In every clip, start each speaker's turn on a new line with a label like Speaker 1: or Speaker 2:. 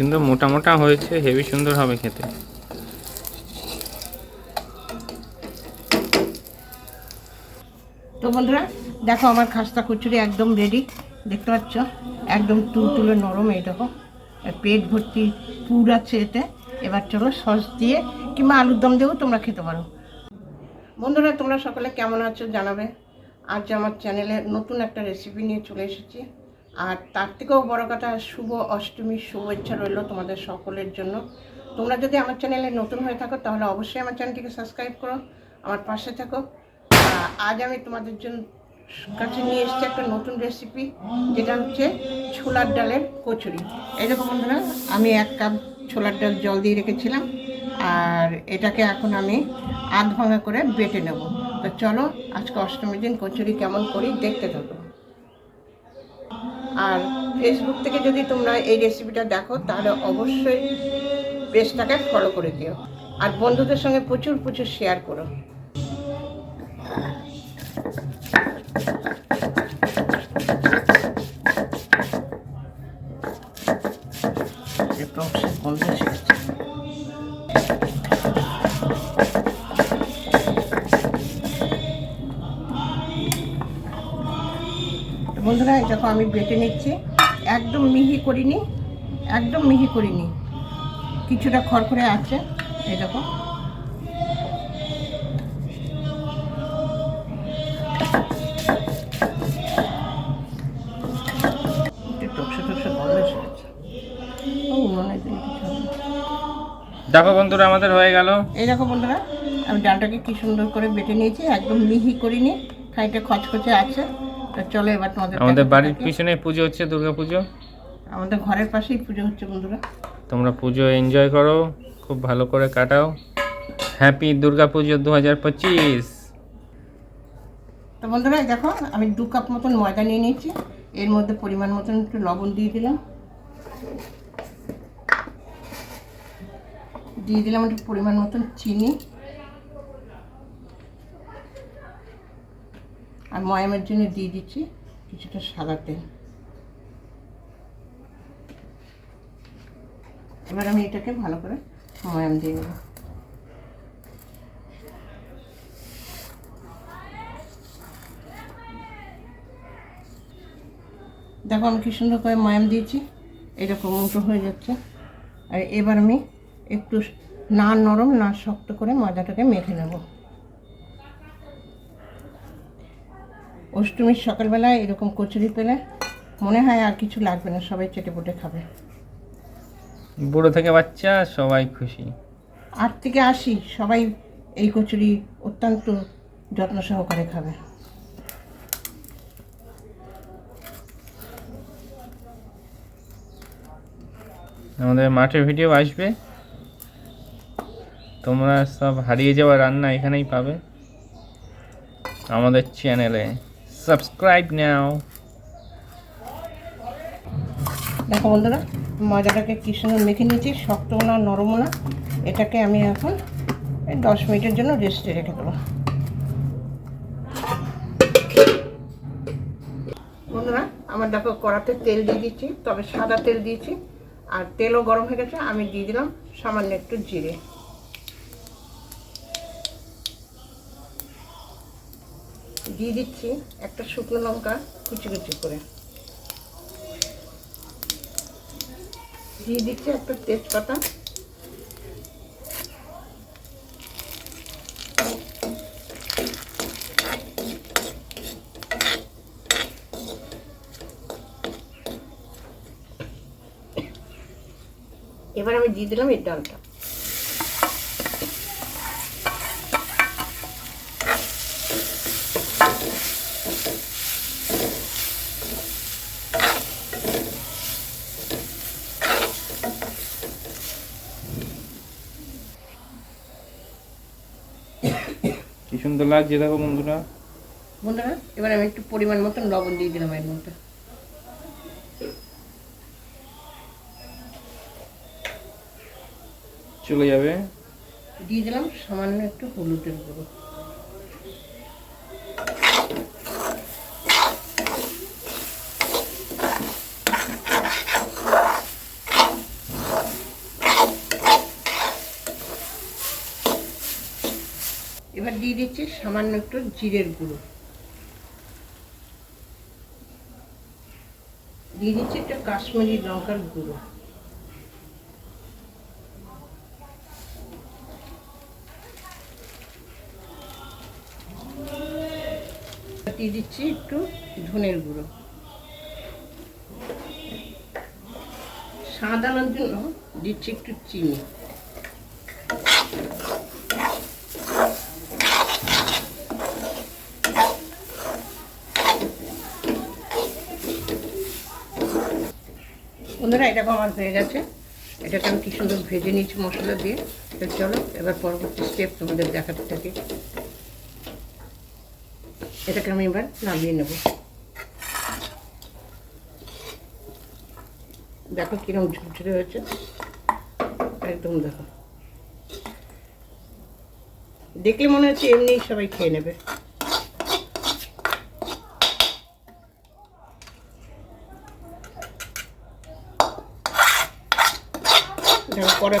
Speaker 1: সুন্দর মোটা মোটা হয়েছে, হেভি সুন্দর হবে খেতে।
Speaker 2: তো বন্ধুরা, দেখো আমার খাস্তা কচুরি একদম রেডি দেখতে পাচ্ছ? একদম তুলতুলে নরম, এই দেখো। পেট ভর্তি পুর আছে এতে। এবার চলো সস দিয়ে কিংবা আলুর দম দিয়েও তোমরা খেতে পারো। বন্ধুরা, তোমরা সকলে কেমন আছো জানাবে? আজ আমার চ্যানেলে নতুন একটা রেসিপি নিয়ে চলে এসেছি। আর তার থেকেও বড় কথা, শুভ অষ্টমীর শুভেচ্ছা রইল তোমাদের সকলের জন্য। তোমরা যদি আমার চ্যানেলে নতুন হয়ে থাকো, তাহলে অবশ্যই আমার চ্যানেলটিকে সাবস্ক্রাইব করো, আমার পাশে থাকো। আজ আমি তোমাদের জন্য কাছে নিয়ে এসেছি একটা নতুন রেসিপি যেটা হচ্ছে ছোলার ডালের কচুরি। এই দেখো বন্ধুরা, আমি এক কাপ ছোলার ডাল জল দিয়ে রেখেছিলাম, আর এটাকে এখন আমি আধ ভাঙা করে বেটে নেব। তো চলো, আজকে অষ্টমীর দিন কচুরি কেমন করি দেখতে থাকো। আর ফেসবুক থেকে যদি তোমরা এই রেসিপিটা দেখো, তাহলে অবশ্যই পেজটাকে ফলো করে দিও। আর বন্ধুদের সঙ্গে প্রচুর প্রচুর শেয়ার করো। একটু গন্ধ বন্ধুরা এই দেখো আমি বেটে নিচ্ছি। একদম মিহি করিনি একদম মিহি করিনি। কিছুটা খড়খড়ে আছে এই দেখো।
Speaker 1: দেখো বন্ধুরা আমাদের হয়ে গেল।
Speaker 2: এই দেখো বন্ধুরা আমি ডালটাকে কি সুন্দর করে বেটে নিয়েছি একদম মিহি করিনি খাইটা খচখচে আছে। চলো এবার তোমাদের
Speaker 1: আমাদের বাড়ির। পিছনে পুজো হচ্ছে দুর্গা পুজো?
Speaker 2: আমাদের ঘরের পাশেই পুজো হচ্ছে বন্ধুরা।
Speaker 1: তোমরা পুজো এনজয় করো খুব ভালো করে কাটাও। হ্যাপি দুর্গা পুজো দু হাজার পঁচিশ।
Speaker 2: তো বন্ধুরা দেখো আমি দু কাপ মতন ময়দা নিয়ে নিয়েছি। এর মধ্যে পরিমাণ মতন একটু লবণ দিয়ে দিলাম। দিয়ে দিলাম একটু পরিমাণ মতন চিনি। আর ময়ামের জন্য দিয়ে দিচ্ছি কিছুটা সাদা তেল। এবার আমি এটাকে ভালো করে ময়াম দিয়ে দেবো। দেখো আমি কি সুন্দর করে ময়াম দিয়েছি, এরকম উল্টো হয়ে যাচ্ছে। আর এবার আমি একটু না নরম, না শক্ত করে ময়দাটাকে মেখে নেব। অষ্টমীর সকালবেলায় এরকম কচুরি পেলে মনে হয় আর কিছু লাগবে না সবাই চেটে পুটে খাবে।
Speaker 1: বুড়ো থেকে বাচ্চা সবাই খুশি।
Speaker 2: আট থেকে আসি সবাই এই কচুরি অত্যন্ত যত্ন সহকারে খাবে।
Speaker 1: আমাদের মাঠে ভিডিও আসবে। তোমরা সব হারিয়ে যাওয়া রান্না এখানেই পাবে। আমাদের চ্যানেলে সাবস্ক্রাইব নাও
Speaker 2: দেখো বন্ধুরা, ময়দাটাকে কি সুন্দর মেখে নিয়েছি, শক্ত না নরমও না। এটাকে আমি এখন দশ মিনিটের জন্য রেস্টে রেখে দেবো। বন্ধুরা, আমার দেখো কড়াতে তেল দিয়ে দিচ্ছি, তবে সাদা তেল দিয়েছি, আর তেলও গরম হয়ে গেছে, আমি দিয়ে দিলাম সামান্য একটু জিরে। দিয়ে দিচ্ছি একটা শুকনো লঙ্কা কুচি কুচি করে। দিয়ে দিচ্ছি একটা তেজপাতা। এবার আমি দিয়ে দিলাম এই ডালটা।
Speaker 1: সুন্দর লাগছে দেখো বন্ধুরা।
Speaker 2: বন্ধুরা এবার আমি একটু পরিমাণ মতন লবণ দিয়ে দিলাম এর মধ্যে।
Speaker 1: চলে যাবে।
Speaker 2: দিয়ে দিলাম সামান্য একটু হলুদের গুঁড়ো। দিয়ে দিচ্ছি সামান্য একটু জিরের গুঁড়ো। দিয়ে দিচ্ছি একটু কাশ্মীরি লঙ্কার গুঁড়ো। দিয়ে দিচ্ছি একটু ধনের গুঁড়ো। জন্য দিচ্ছি একটু চিনি। বন্ধুরা, এটা আমার হয়ে গেছে। এটাকে আমি কি সুন্দর ভেজে নিয়েছি মশলা দিয়ে। তো চলো, এবার পরবর্তী স্টেপ তোমাদের দেখাতে থাকি। এটাকে আমি এবার নামিয়ে নেব। দেখো কিরম ঝুরঝুরে হয়েছে। একদম দেখো। দেখলে মনে হচ্ছে এমনি সবাই খেয়ে নেবে দেখো পরে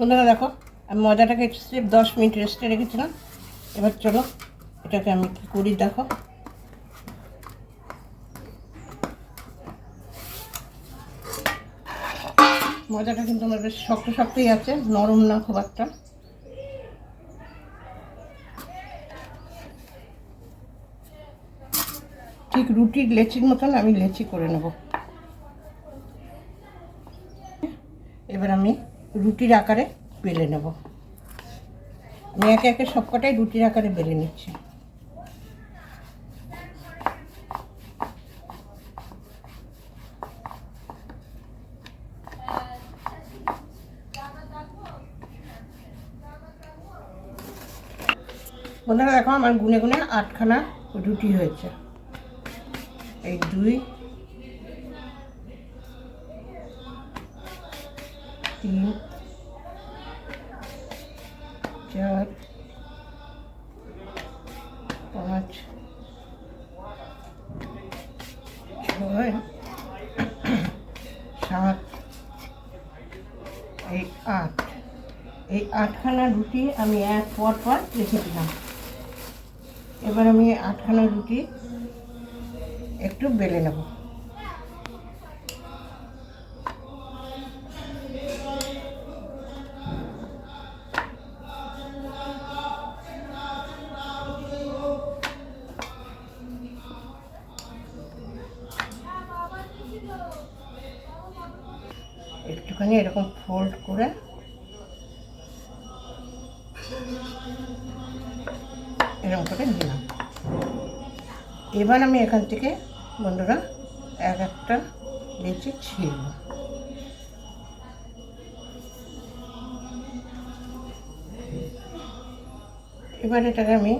Speaker 2: বন্ধুরা দেখো, আমি মজাটাকে স্রেফ দশ মিনিট রেস্টে রেখেছিলাম। এবার চলো, এটাকে আমি কী করি দেখো। মজাটা কিন্তু আমার বেশ শক্ত শক্তই আছে, নরম না খুব একটা। ঠিক রুটির লেচির মতন আমি লেচি করে নেব। এবার আমি রুটির আকারে বেলে নেব। আমি একে একে সবকটাই রুটির আকারে বেলে নিচ্ছি। বন্ধুরা দেখো, আমার গুনে গুনে আটখানা রুটি হয়েছে। এই দুই তিন চার পাঁচ ছয় সাত এই আট এই আটখানা রুটি আমি এক পর পর রেখে দিলাম। এবার আমি আটখানা রুটি একটু বেলে নেব। একটুখানি এরকম ফোল্ড করে এরকম করে দিলাম এবার আমি এখান থেকে বন্ধুরা এক একটা লেচি ছিঁড়ব। এবার এটাকে আমি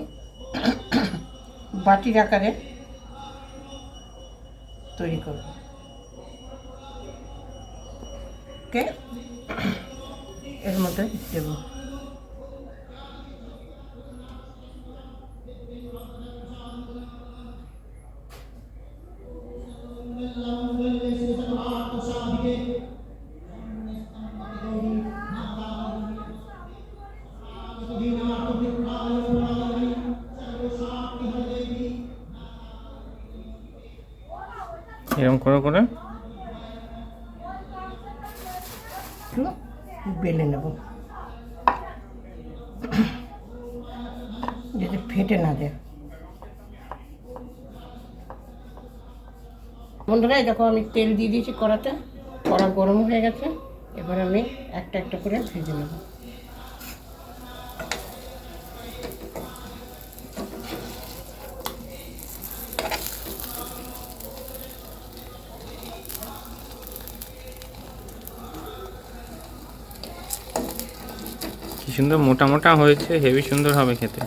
Speaker 2: বাটির আকারে তৈরি করব। ওকে এর মধ্যে দেবো
Speaker 1: এরকম করে করে
Speaker 2: একটু বেলে নেব। যাতে ফেটে না যায়। বন্ধুরা দেখো আমি তেল দিয়ে দিয়েছি কড়াতে। কড়া গরম হয়ে গেছে। এবার আমি একটা একটা করে ভেজে নেব।
Speaker 1: কি সুন্দর, মোটা মোটা হয়েছে, হেভি সুন্দর হবে খেতে।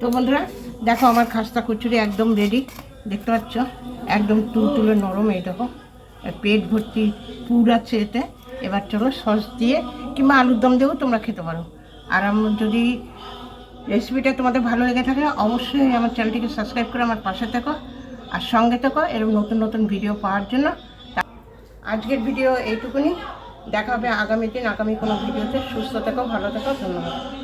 Speaker 2: তো বন্ধুরা, দেখো আমার খাস্তা কচুরি একদম রেডি দেখতে পাচ্ছ? একদম তুলতুলে নরম এই দেখো। পেট ভর্তি পুর আছে এতে। এবার চলো সস দিয়ে, কিংবা আলুর দম দিয়েও তোমরা খেতে পারো। আর আমার যদি রেসিপিটা তোমাদের ভালো লেগে থাকে, অবশ্যই আমার চ্যানেলটিকে সাবস্ক্রাইব করে আমার পাশে থেকো। আর সঙ্গে থেকো, এরকম নতুন নতুন ভিডিও পাওয়ার জন্য। আজকের ভিডিও এইটুকুনি। দেখা হবে আগামী দিন। আগামী কোনো ভিডিওতে সুস্থ থেকো, ভালো থেকো। ধন্যবাদ।